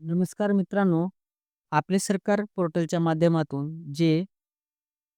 नमस्कार मित्रांनो, आपले सरकार पोर्टलच्या माध्यमातून जे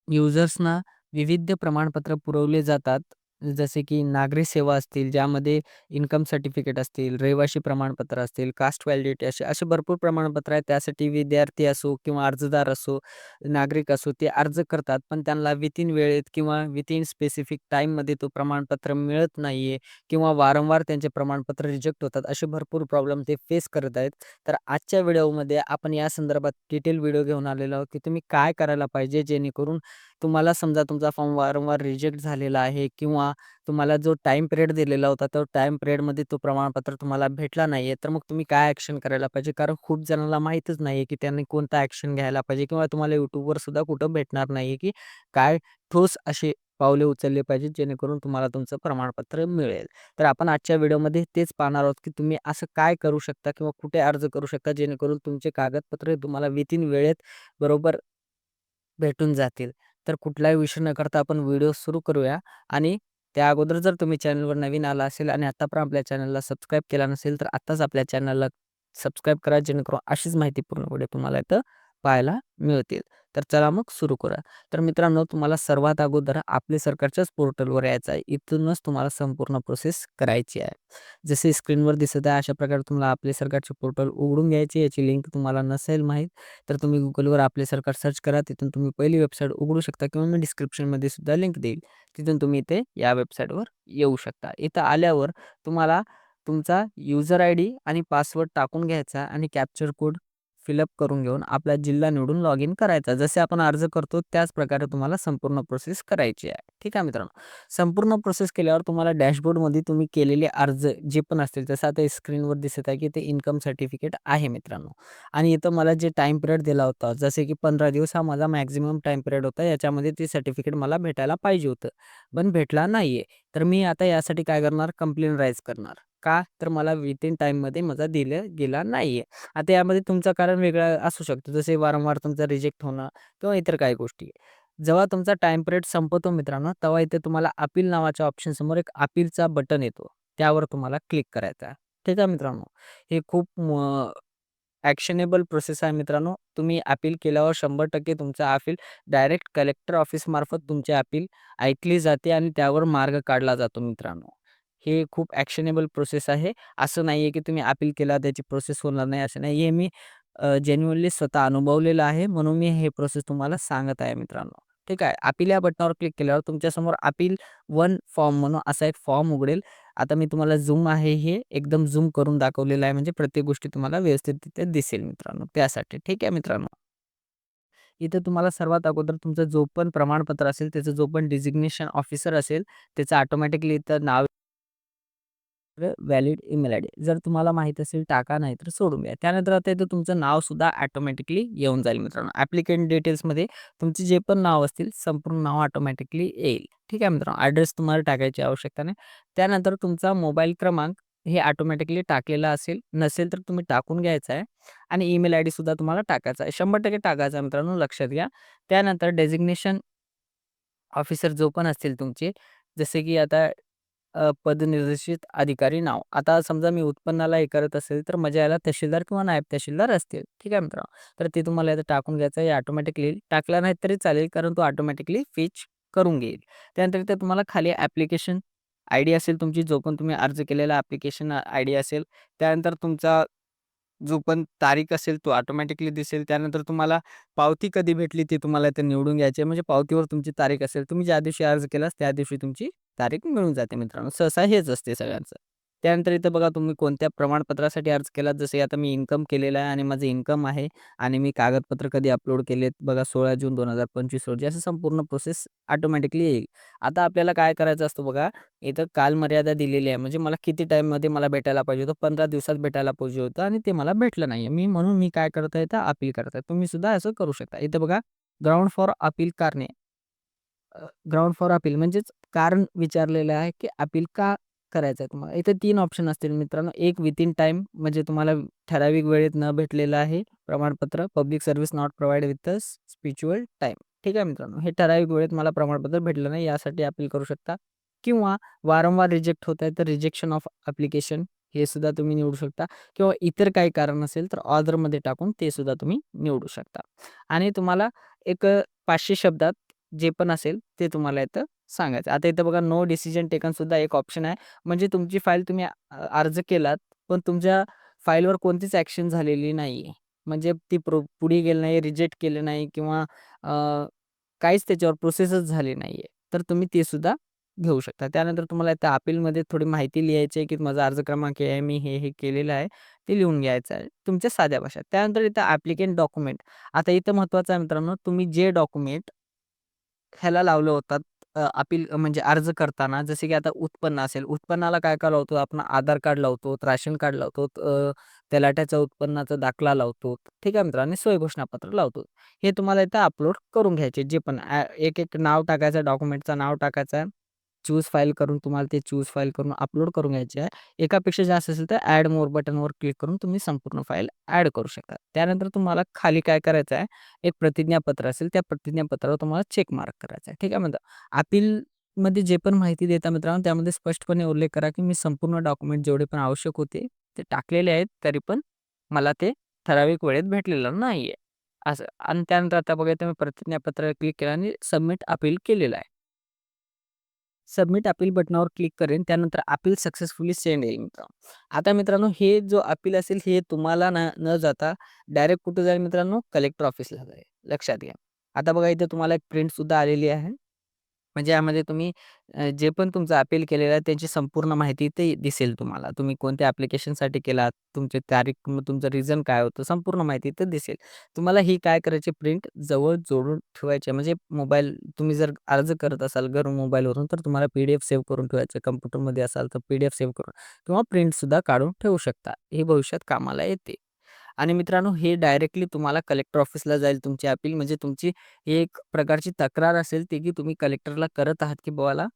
युजर्सना विविध प्रमाणपत्र पुरवले जातात. जसे की नागरी सेवा असतील, ज्यामध्ये इन्कम सर्टिफिकेट असतील, रहिवासी प्रमाणपत्र असतील, कास्ट व्हॅलिडिटी असे असे भरपूर प्रमाणपत्र आहेत. त्यासाठी विद्यार्थी असो किंवा अर्जदार असो, नागरिक असो, ते अर्ज करतात. पण त्यांना विथिन वेळेत किंवा विथिन स्पेसिफिक टाईममध्ये तो प्रमाणपत्र मिळत नाही आहे किंवा वारंवार त्यांचे प्रमाणपत्र रिजेक्ट होतात. असे भरपूर प्रॉब्लेम ते फेस करत आहेत. तर आजच्या व्हिडिओमध्ये आपण या संदर्भात डिटेल व्हिडिओ घेऊन आलेलो आहोत, की तुम्ही काय करायला पाहिजे जेणेकरून तुम्हाला समजा तुमचा फॉर्म वारंवार रिजेक्ट झालेला आहे किंवा तुम्हाला जो टाईम पिरियड दिलेला होता, तो टाईम पिरियडमध्ये तो प्रमाणपत्र तुम्हाला भेटला नाहीये, तर मग तुम्ही काय ॲक्शन करायला पाहिजे? कारण खूप जणांना माहीतच नाहीये, की त्यांनी कोणता ॲक्शन घ्यायला पाहिजे किंवा तुम्हाला यूट्यूबवर सुद्धा कुठं भेटणार नाहीये, की काय ठोस असे पावले उचलले पाहिजेत, जेणेकरून तुम्हाला तुमचं प्रमाणपत्र मिळेल. तर आपण आजच्या व्हिडिओमध्ये तेच पाहणार आहोत, की तुम्ही असं काय करू शकता किंवा कुठे अर्ज करू शकता, जेणेकरून तुमचे कागदपत्रे तुम्हाला विथिन वेळेत बरोबर भेटून जातील. तर कुठलाही विषय न करता आपण व्हिडिओ सुरू करूया आणि त्या अगोदर जर तुम्ही चॅनलवर नवीन आला असेल आणि आत्तापर्यंत आपल्या चॅनलला सबस्क्राईब केला नसेल, तर आत्ताच आपल्या चॅनलला सबस्क्राईब करा, जेणेकरून अशीच माहितीपूर्ण व्हिडिओ तुम्हाला इथं पाहायला मिळतील. तर चला मग सुरू करूया. तर मित्रांनो, तुम्हाला सर्वात अगोदर आपले सरकारच्याच पोर्टलवर यायचं आहे. इथूनच तुम्हाला संपूर्ण प्रोसेस करायची आहे. जसे स्क्रीनवर दिसत आहे, अशा प्रकारे तुम्हाला आपले सरकारचे पोर्टल उघडून घ्यायचे. याची लिंक तुम्हाला नसेल माहीत, तर तुम्ही गुगलवर आपले सरकार सर्च करा. तिथून तुम्ही पहिली वेबसाईट उघडू शकता किंवा मी डिस्क्रिप्शनमध्ये सुद्धा लिंक देईल. तिथून तुम्ही इथे या वेबसाईटवर येऊ शकता. इथं आल्यावर तुम्हाला तुमचा युजर आयडी आणि पासवर्ड टाकून घ्यायचा आणि कॅप्चर कोड फिलअप करून घेऊन आपला जिल्हा निवडून लॉग इन करायचा. जसे आपण अर्ज करतो त्याच प्रकारे तुम्हाला संपूर्ण प्रोसेस करायची आहे. ठीक आहे मित्रांनो. संपूर्ण प्रोसेस केल्यावर तुम्हाला डॅशबोर्डमध्ये तुम्ही केलेले अर्ज जे पण असतील, जसं आता स्क्रीनवर दिसत आहे, की ते इन्कम सर्टिफिकेट आहे मित्रांनो. आणि इथं मला जे टाईम पिरियड दिला होता, जसे की 15 दिवस हा माझा मॅक्झिमम टाईम पिरियड होता. याच्यामध्ये ते सर्टिफिकेट मला भेटायला पाहिजे होतं, पण भेटला नाहीये. तर मी आता यासाठी काय करणार, कंप्लेंट राईज करणार. का? तर मला विथिन टाईममध्ये माझा दिला गेला नाहीये. आता यामध्ये तुमचं कारण वेगळं असू शकतं, जसे वारंवार तुमचं रिजेक्ट होणं किंवा इतर काही गोष्टी. जेव्हा तुमचा टाईम पिरियड संपतो मित्रांनो, तेव्हा इथे तुम्हाला अपील नावाच्या ऑप्शनसमोर एक अपीलचा बटन येतो. त्यावर तुम्हाला क्लिक करायचा आहे. ठीक आहे मित्रांनो. हे खूप म ॲक्शनेबल प्रोसेस आहे मित्रांनो. तुम्ही अपील केल्यावर 100% तुमचं अपील डायरेक्ट कलेक्टर ऑफिसमार्फत तुमची अपील ऐकली जाते आणि त्यावर मार्ग काढला जातो मित्रांनो. हे खूप ॲक्शनेबल प्रोसेस आहे. असं नाही आहे की तुम्ही अपील केला त्याची प्रोसेस होणार नाही, असं नाही. हे मी अ, जेन्युइनली स्वतः अनुभवलेलं आहे, म्हणून मी हे प्रोसेस तुम्हाला सांगत आहे मित्रांनो. ठीक आहे. अपील या बटनावर क्लिक केल्यावर तुमच्यासमोर अपील वन फॉर्म म्हणून असा एक फॉर्म उघडेल. आता मी तुम्हाला झूम आहे हे एकदम झूम करून दाखवलेलं आहे, म्हणजे प्रत्येक गोष्टी तुम्हाला व्यवस्थित तिथे दिसेल मित्रांनो, त्यासाठी. ठीक आहे मित्रांनो. इथे तुम्हाला सर्वात अगोदर तुमचं जो पण प्रमाणपत्र असेल, त्याचं जो पण डेझिग्नेशन ऑफिसर असेल, त्याचं ऑटोमॅटिकली इथं नाव व्हॅलिड ईमेल आय डी जर तुम्हाला माहीत असेल टाका, नाही तर सोडून द्या. त्यानंतर आता इथं तुमचं नाव सुद्धा ऑटोमॅटिकली येऊन जाईल मित्रांनो. ॲप्लिकेंट डिटेल्समध्ये तुमचे जे पण नाव असतील, संपूर्ण नाव ऑटोमॅटिकली येईल. ठीक आहे मित्रांनो. ॲड्रेस तुम्हाला टाकायची आवश्यकता नाही. त्यानंतर तुमचा मोबाईल क्रमांक हे ऑटोमॅटिकली टाकलेला असेल, नसेल तर तुम्ही टाकून घ्यायचा आहे आणि ईमेल आयडी सुद्धा तुम्हाला टाकायचा आहे. 100% टाकायचा आहे मित्रांनो, लक्षात घ्या. त्यानंतर डेझिग्नेशन ऑफिसर जो पण असतील तुमचे, जसे की आता अ, पदनिर्देशित अधिकारी नाव. आता समजा मी उत्पन्नाला हे करत असेल, तर माझ्या याला तहसीलदार किंवा नायब तहसीलदार असतील. ठीक आहे मित्रांनो. तर ते तुम्हाला इथं टाकून घ्यायचं आहे. ऑटोमॅटिकली टाकला नाही तरी चालेल, कारण तो ऑटोमॅटिकली फेच करून घेईल. त्यानंतर इथे तुम्हाला खाली ॲप्लिकेशन आयडी असेल तुमची, जो पण तुम्ही अर्ज केलेला ॲप्लिकेशन आयडी असेल. त्यानंतर तुमचा जो पण तारीख असेल, तो ऑटोमॅटिकली दिसेल. त्यानंतर तुम्हाला पावती कधी भेटली ते तुम्हाला इथे निवडून घ्यायची आहे. म्हणजे पावतीवर तुमची तारीख असेल. तुम्ही ज्या दिवशी अर्ज केलास, त्या दिवशी तुमची तारीख मिळून जाते मित्रांनो. सहसा हेच असते सगळ्यांचं. त्यानंतर इथं बघा तुम्ही कोणत्या प्रमाणपत्रासाठी अर्ज केलात, जसे आता मी इन्कम केलेलं आहे आणि माझं इन्कम आहे आणि मी कागदपत्र कधी अपलोड केलेत बघा 16 जून 2025 रोजी, असं संपूर्ण प्रोसेस ऑटोमॅटिकली येईल. आता आपल्याला काय करायचं असतं बघा, इथं कालमर्यादा दिलेली आहे. म्हणजे मला किती टाईममध्ये मला भेटायला पाहिजे होतं, 15 दिवसात भेटायला पाहिजे होतं आणि ते मला भेटलं नाही मी म्हणून मी काय करत आहे, तर अपील करत आहे. तुम्ही सुद्धा असं करू शकता. इथं बघा ग्राउंड फॉर अपील कारणे. ग्राउंड फॉर अपील म्हणजेच कारण विचारलेलं आहे, की अपील का करायचं आहे तुम्हाला. इथे तीन ऑप्शन असतील मित्रांनो. एक विथिन टाईम म्हणजे तुम्हाला ठराविक वेळेत न भेटलेलं आहे प्रमाणपत्र. Public service not provide with a spiritual time. ठीक आहे मित्रांनो. हे ठराविक वेळेत मला प्रमाणपत्र भेटलं नाही, यासाठी अपील करू शकता किंवा वारंवार रिजेक्ट होत आहे, तर रिजेक्शन ऑफ ॲप्लिकेशन हे सुद्धा तुम्ही निवडू शकता किंवा इतर काही कारण असेल तर ऑदरमध्ये टाकून ते सुद्धा तुम्ही निवडू शकता. आणि तुम्हाला एक पाचशे शब्दात जे पण असेल ते तुम्हाला इथं सांगायचं. आता इथं बघा नो डिसिजन टेकन सुद्धा एक ऑप्शन आहे. म्हणजे तुमची फाईल तुम्ही अ, अर्ज केलात, पण तुमच्या फाईलवर कोणतीच ॲक्शन झालेली नाहीये. म्हणजे ती प्रो पुढे गेली नाही, रिजेक्ट केलं नाही किंवा अ, काहीच त्याच्यावर प्रोसेसच झाली नाहीये. तर तुम्ही ते सुद्धा घेऊ शकता. त्यानंतर तुम्हाला इथं अपीलमध्ये थोडी माहिती लिहायची आहे, की माझा अर्ज क्रमांक हे आहे, मी हे, हे केलेलं आहे. ते लिहून घ्यायचं आहे तुमच्या साध्या भाषेत. त्यानंतर इथं ॲप्लिकेंट डॉक्युमेंट. आता इथं महत्त्वाचं आहे मित्रांनो, तुम्ही जे डॉक्युमेंट ह्याला लावलं होतात अपील म्हणजे अर्ज करताना जसे की आता उत्पन्न असेल, उत्पन्नाला काय-काय लावतो आपण आधार कार्ड लावतो, राशन कार्ड लावतो, अ, तलाठ्याचा उत्पन्नाचा दाखला लावतो. ठीक आहे मित्रांनो आणि सोय घोषणापत्र लावतो. हे तुम्हाला इथं अपलोड करून घ्यायचे जे पण एक-एक नाव टाकायचं, डॉक्युमेंटचं नाव टाकायचं आहे. चूज फाईल करून तुम्हाला ते चूज फाईल करून अपलोड करून घ्यायचे आहे. एकापेक्षा जास्त असेल तर ॲड मोर बटनवर क्लिक करून तुम्ही संपूर्ण फाईल ॲड करू शकता. त्यानंतर तुम्हाला खाली काय करायचं आहे, एक प्रतिज्ञापत्र असेल, त्या प्रतिज्ञापत्रावर तुम्हाला चेक मार्क करायचा आहे. ठीक आहे. म्हणजे अपीलमध्ये जे पण माहिती देता मित्रांनो, त्यामध्ये स्पष्टपणे उल्लेख करा, की मी संपूर्ण डॉक्युमेंट जेवढे पण आवश्यक होते, ते टाकलेले आहेत. तरी पण मला ते ठराविक वेळेत भेटलेलं नाही आहे असं आणि त्यानंतर आता बघा तुम्ही प्रतिज्ञापत्रावर क्लिक केलं आणि सबमिट अपील केलेलं आहे. सबमिट अपील बटनावर क्लिक करेन. त्यानंतर अपील सक्सेसफुली सेंड येईल मित्रांनो. आता मित्रांनो हे जो अपील असेल हे तुम्हाला ना न जाता डायरेक्ट कुठे जाईल मित्रांनो? कलेक्टर ऑफिसला जाईल. लक्षात घ्या. आता बघा इथे तुम्हाला एक प्रिंट सुद्धा आलेली आहे. म्हणजे यामध्ये तुम्ही अ, जे पण तुमचं अपील केलेलं आहे त्याची संपूर्ण माहिती ते दिसेल तुम्हाला. तुम्ही कोणत्या ॲप्लिकेशनसाठी केलात, तुमची तारीख, मग तुमचं रिझन काय होतं, संपूर्ण माहिती ते दिसेल. तुम्हाला ही काय करायची प्रिंट जवळ जोडून ठेवायची आहे. म्हणजे मोबाईल तुम्ही जर अर्ज करत असाल घरून मोबाईलवरून तर तुम्हाला पी-डी-एफ सेव्ह करून ठेवायचं आहे. कॉम्प्युटरमध्ये असाल तर पी-डी-एफ सेव्ह करून किंवा प्रिंटसुद्धा काढून ठेवू शकता. हे भविष्यात कामाला येते. आणि मित्रांनो हे डायरेक्टली तुम्हाला कलेक्टर ऑफिसला जाईल तुमची अपील म्हणजे तुमची एक प्रकारची तक्रार असेल ती की तुम्ही कलेक्टरला करत आहात, की बोला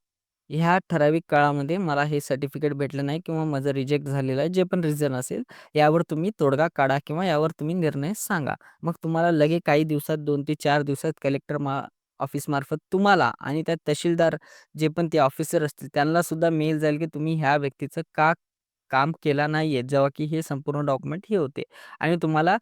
ह्या ठराविक काळामध्ये मला हे सर्टिफिकेट भेटलं नाही किंवा माझं रिजेक्ट झालेलं आहे." जे पण रिझन असेल यावर तुम्ही तोडगा काढा किंवा यावर तुम्ही निर्णय सांगा. मग तुम्हाला लगे काही दिवसात दोन ते चार दिवसात कलेक्टर मा ऑफिसमार्फत तुम्हाला आणि त्या तहसीलदार जे पण ते ऑफिसर असतील त्यांना सुद्धा मेल जाईल, की तुम्ही ह्या व्यक्तीचं का काम केला नाहीये, जेव्हा की हे संपूर्ण डॉक्युमेंट हे होते. आणि तुम्हाला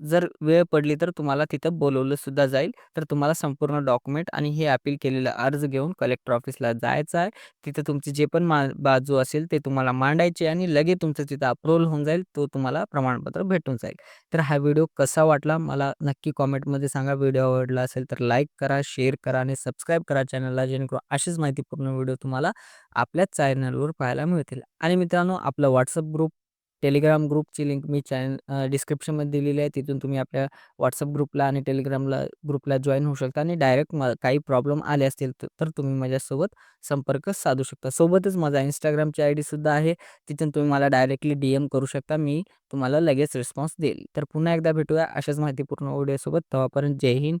जर वेळ पडली तर तुम्हाला तिथं बोलवलं सुद्धा जाईल. तर तुम्हाला संपूर्ण डॉक्युमेंट आणि हे अपील केलेला अर्ज घेऊन कलेक्टर ऑफिसला जायचं आहे. तिथं तुमची जे पण मा बाजू असेल ते तुम्हाला मांडायची आणि लगेच तुमचं तिथं अप्रूव्हल होऊन जाईल. तो तुम्हाला प्रमाणपत्र भेटून जाईल. तर हा व्हिडिओ कसा वाटला मला नक्की कमेंटमध्ये सांगा. व्हिडिओ आवडला असेल तर लाईक करा, शेअर करा आणि सबस्क्राईब करा चॅनलला जेणेकरून अशीच माहितीपूर्ण व्हिडिओ तुम्हाला आपल्याच चॅनलवर पाहायला मिळतील. आणि मित्रांनो आपलं WhatsApp ग्रुप, टेलिग्राम ग्रुपची लिंक मी चॅनल डिस्क्रिप्शनमध्ये दिलेली आहे. तिथून तुम्ही आपल्या व्हॉट्सअप ग्रुपला आणि टेलिग्रामला ग्रुपला जॉईन होऊ शकता आणि डायरेक्ट म काही प्रॉब्लेम आले असतील तर तुम्ही माझ्यासोबत संपर्क साधू शकता. सोबतच माझा इंस्टाग्रामची आय डीसुद्धा आहे. तिथून तुम्ही मला डायरेक्टली डी-एम करू शकता. मी तुम्हाला लगेच रिस्पॉन्स देईल. तर पुन्हा एकदा भेटूया अशाच माहितीपूर्ण व्हिडिओसोबत. तेव्हापर्यंत जय हिंद.